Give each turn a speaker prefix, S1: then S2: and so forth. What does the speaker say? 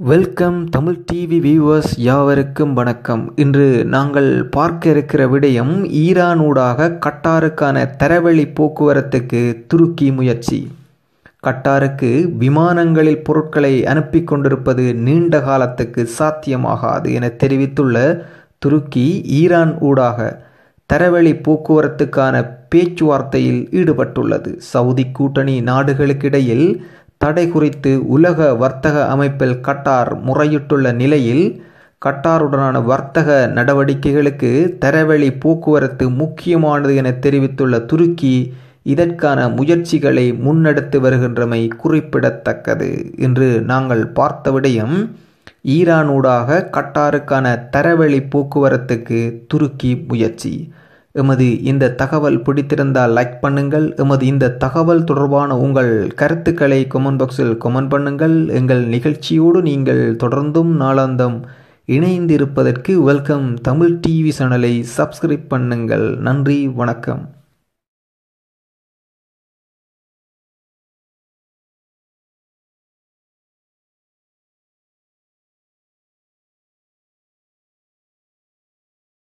S1: Welcome Tamil TV viewers யாவருக்கும் வணக்கம். இன்று நாங்கள் பார்க்க இருக்கிற விடயம் ஈரானூடாக கட்டாருக்கான தரவழி போக்குவரத்துக்கு துருக்கி முயற்சி. கட்டாருக்கு விமானங்களில் பொருட்களை அனுப்பி கொண்டிருப்பது நீண்ட காலத்துக்கு சாத்தியமாகாது என தெரிவித்துள்ள துருக்கி ஈரான் ஊடாக தரவழி போக்குவரத்துக்கான பேச்சுவார்த்தையில் ஈடுபட்டுள்ளது. சவுதி கூட்டணி நாடுகளுக்கிடையில் தடை குறித்து உலக வர்த்தக அமைப்பில் கட்டார் முறையிட்டுள்ள நிலையில் கட்டாருடனான வர்த்தக நடவடிக்கைகளுக்கு தரவழி போக்குவரத்து முக்கியமானது என தெரிவித்துள்ள துருக்கி இதற்கான முயற்சிகளை முன்னெடுத்து வருகின்றமை குறிப்பிடத்தக்கது என்று நாங்கள் பார்த்த விடயம் ஈரானூடாக கட்டாருக்கான தரவழி போக்குவரத்துக்கு துருக்கி முயற்சி. எமது இந்த தகவல் பிடித்திருந்தால் லைக் பண்ணுங்கள். எமது இந்த தகவல் தொடர்பான உங்கள் கருத்துக்களை கொமெண்ட் பாக்ஸில் கொமெண்ட் பண்ணுங்கள். எங்கள் நிகழ்ச்சியோடு நீங்கள் தொடர்ந்தும் நாளாந்தம் இணைந்திருப்பதற்கு வெல்கம் தமிழ் டிவி சேனலை சப்ஸ்கிரைப் பண்ணுங்கள். நன்றி வணக்கம்.